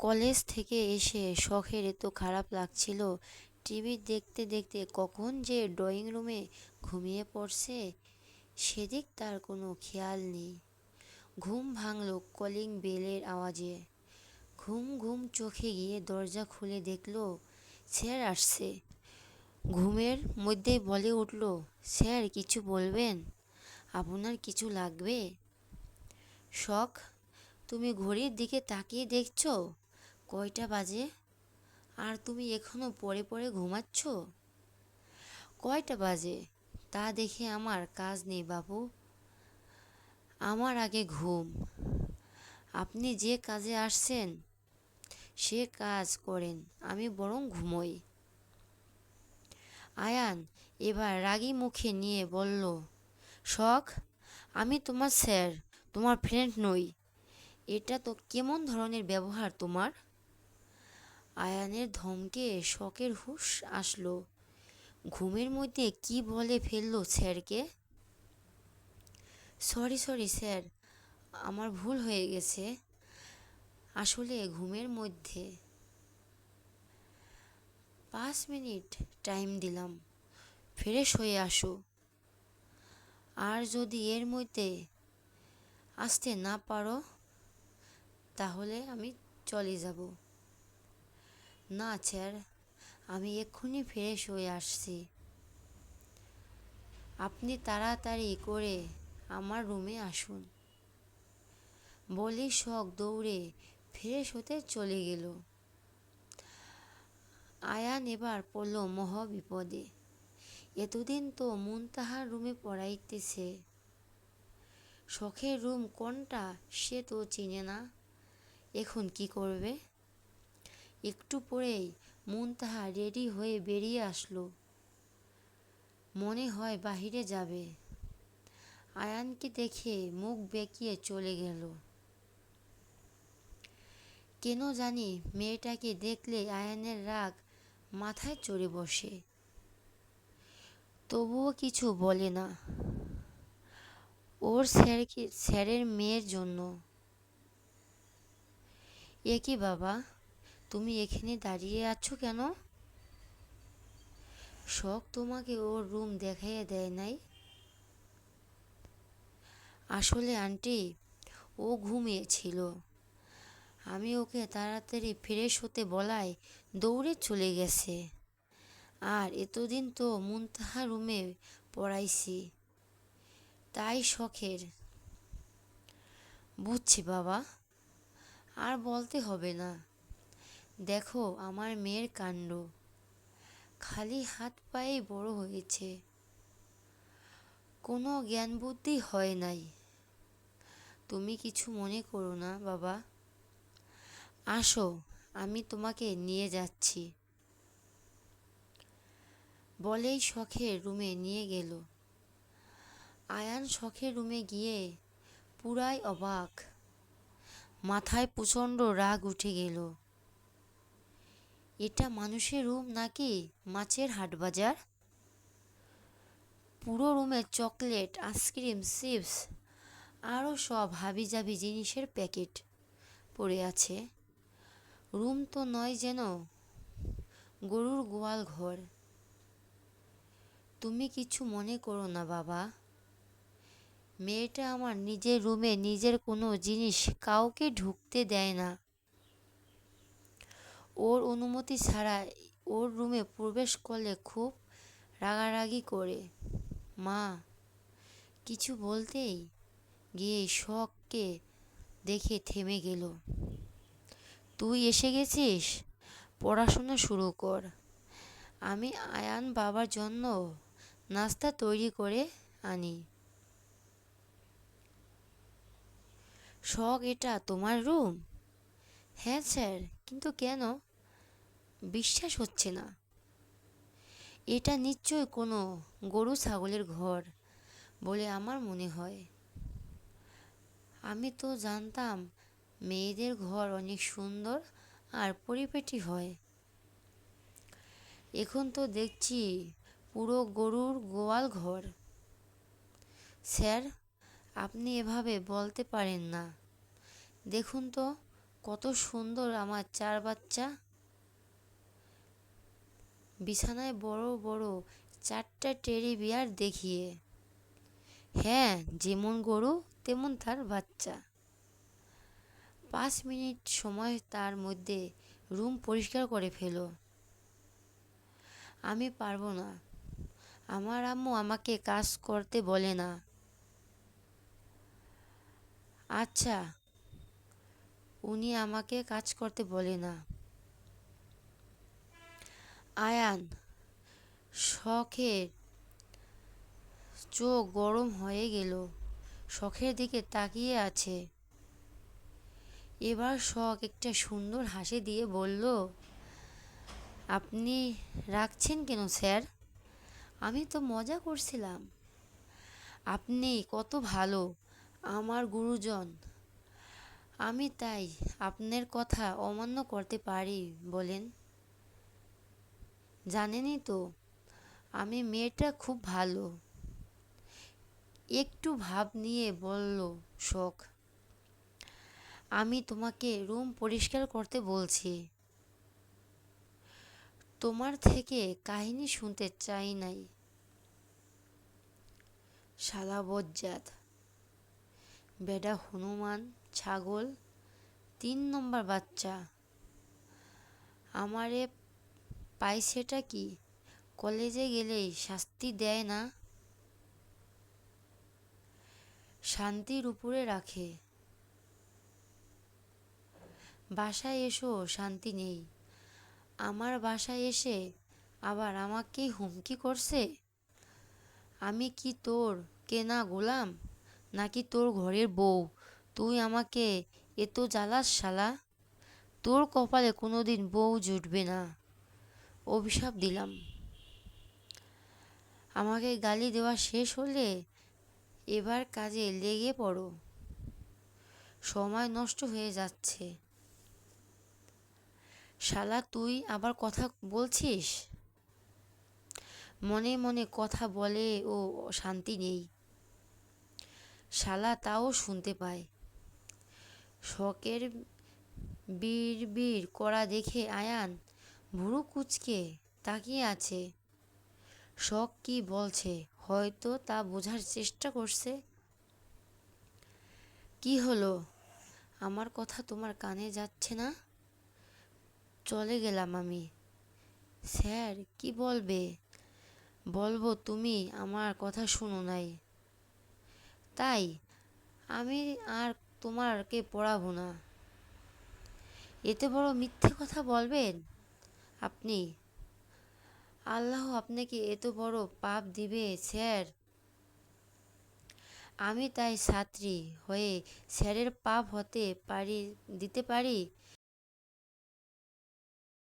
College থেকে এসে শখের এত খারাপ লাগছিল। টিভি দেখতে দেখতে কখন যে ড্রয়িং রুমে ঘুমিয়ে পড়ছে, সেদিক তার কোনো খেয়াল নেই। ঘুম ভাঙল কলিং বেলের আওয়াজে। ঘুম ঘুম চোখে গিয়ে দরজা খুলে দেখল, স্যার আসছে। ঘুমের মধ্যেই বলে উঠল, স্যার, কিছু বলবেন? আপনার কিছু লাগবে? শখ? তুমি ঘড়ির দিকে তাকিয়ে দেখছ? কয়টা বাজে? আর তুমি এখনও পরে পরে ঘুমাচ্ছ? কয়টা বাজে? তা দেখে আমার কাজ নেই বাবু। আমার আগে ঘুম। আপনি যে কাজে আসছেন, সে কাজ করেন, আমি বরং ঘুমোই। আয়ান এবার রাগী মুখে নিয়ে বলল, শখ, আমি তোমার স্যার, তোমার ফ্রেন্ড নই। এটা তো কেমন ধরনের ব্যবহার তোমার? আয়ানের ধমকে শখের হুঁশ আসলো। ঘুমের মধ্যে কি বলে ফেলল স্যারকে? সরি সরি স্যার, আমার ভুল হয়ে গেছে। আসলে ঘুমের মধ্যে পাঁচ মিনিট টাইম দিলাম। ফ্রেশ হয়ে আসো। আর যদি এর মধ্যে আসতে না পারো, তাহলে আমি চলে যাব। না, স্যার। আমি এক্ষুনি ফ্রেশ হয়ে আসছি। আপনি তাড়াতাড়ি করে আমার রুমে আসুন। বলি শখ দৌড়ে ফ্রেশ হতে চলে গেল। আয়ান এবার পড়ল মহা বিপদে এতদিন তো মুনতাহার রুমে পড়াইতেছে। শখের রুম কোনটা সে তো চিনে না। এখন কি করবে? একটু পরেই মুনতাহা রেডি হয়ে বেরিয়ে আসলো। মনে হয় বাহিরে যাবে। আয়ানকে দেখে মুখ বেঁকিয়ে চলে গেল। কেন জানি মেয়েটাকে দেখলে আয়ানের রাগ মাথায় চড়ে বসে। তবুও কিছু বলে না। ওর স্যারকে স্যারের মেয়ের জন্য। এ কি বাবা? তুমি এখানে দাঁড়িয়ে আছো কেন? শখ তোমাকে ওর রুম দেখাইয়ে দেয় নাই। আসলে আন্টি, ও ঘুমিয়েছিল। আমি ওকে তাড়াতাড়ি ফ্রেশ হতে বলায় দৌড়ে চলে গেছে। আর এতদিন তো মুনতাহা রুমে পড়াইছি, তাই শখের। বুঝছি বাবা, আর বলতে হবে না। দেখো, আমার মেয়ের কাণ্ড। খালি হাত পায়ে বড় হয়েছে। কোনো জ্ঞান বুদ্ধি হয় নাই। তুমি কিছু মনে করো না, বাবা। আসো, আমি তোমাকে নিয়ে যাচ্ছি। বলেই শখের রুমে নিয়ে গেল। আয়ান শখের রুমে গিয়ে পুরাই অবাক। মাথায় প্রচণ্ড রাগ উঠে গেল। এটা মানুষের রুম নাকি মাছের হাট বাজার? পুরো রুমে চকলেট, আইসক্রিম, চিপস আরও সব হাবিজাবি জিনিসের প্যাকেট পড়ে আছে। রুম তো নয় যেন, গরুর গোয়াল ঘর। তুমি কিছু মনে করো না বাবা। মেয়েটা আমার নিজের রুমে নিজের কোনো জিনিস কাউকে ঢুকতে দেয় না। ওর অনুমতি ছাড়া ওর রুমে প্রবেশ করলে খুব রাগারাগি করে। মা, কিছু বলতেই গিয়ে শখকে দেখে থেমে গেল। তুই এসে গেছিস? পড়াশোনা শুরু কর। আমি আয়ান বাবার জন্য নাস্তা তৈরি করে আনি। শখ এটা তোমার রুম? হ্যাঁ স্যার, কিন্তু কেন? বিশ্বাস হচ্ছে না। এটা নিশ্চয় কোনো গরু ছাগলের ঘর বলে আমার মনে হয়। আমি তো জানতাম মেয়েদের ঘর অনেক সুন্দর আর পরিপেটি হয়। এখন তো দেখছি পুরো গরুর গোয়াল ঘর। স্যার, আপনি এভাবে বলতে পারেন না। দেখুন তো কত সুন্দর আমার চার বাচ্চা। বিছানায় বড় বড় চারটা টেরি বিয়ার দেখিয়ে। হ্যাঁ যেমন গরু, তেমন তার বাচ্চা। পাঁচ মিনিট সময় তার মধ্যে রুম পরিষ্কার করে ফেলো। আমি পারব না। আমার আম্মু আমাকে কাজ করতে বলে না। আচ্ছা উনি আমাকে কাজ করতে বলে না। আয়ান শখের চোখ গরম হয়ে গেল। শখের দিকে তাকিয়ে আছে। এবার শখ একটা সুন্দর হাসি দিয়ে বলল, আপনি রাখছেন কেন স্যার? আমি তো মজা করছিলাম। আপনি কত ভালো, আমার গুরুজন। আমি তাই আপনার কথা অমান্য করতে পারি, বলেন। জানেনই তো, আমি মেয়েটা খুব ভালো। একটু ভাব নিয়ে বলল শখ আমি তোমাকে রুম পরিষ্কার করতে বলছি। তোমার থেকে কাহিনী শুনতে চাই নাই। সাদা বজ্জাত, বেডা হনুমান, ছাগল, তিন নম্বর বাচ্চা। আমারে পাইছেটা কি? কলেজে গেলেই শাস্তি দেয় না? শান্তির উপরে রাখে। বাসায় এসো, শান্তি নেই। আমার বাসায় এসে আবার আমাকে হুমকি করছে? আমি কি তোর কেনা গোলাম, নাকি তোর ঘরের বউ? তুই আমাকে এত জ্বালাস শালা। তোর কপালে কোনোদিন বউ জুটবে না। অভিশাপ দিলাম আমাকে গালি দেওয়া শেষ হলে এবার কাজে লেগে পড়ো সময় নষ্ট হয়ে যাচ্ছে শালা তুই আবার কথা বলছিস মনে মনে কথা বলে ও শান্তি নেই শালা তাও শুনতে পায় শখের বিড় করা দেখে আয়ান ভুরু কুচকে তাকিয়ে আছে। শখ কি বলছে? হয়তো তা বোঝার চেষ্টা করছে। কি হলো? আমার কথা তোমার কানে যাচ্ছে না? চলে গেলাম আমি। স্যার, কি বলবে? বলব তুমি আমার কথা শুনো নাই। তাই আমি আর তোমারকে পড়াবো না। এতে বড় মিথ্যে কথা বলবেন? আপনি? আল্লাহ আপনাকে এত বড় পাপ দিবে, স্যার। আমি তাই ছাত্রী হয়ে স্যারের পাপ হতে পারি, দিতে পারি?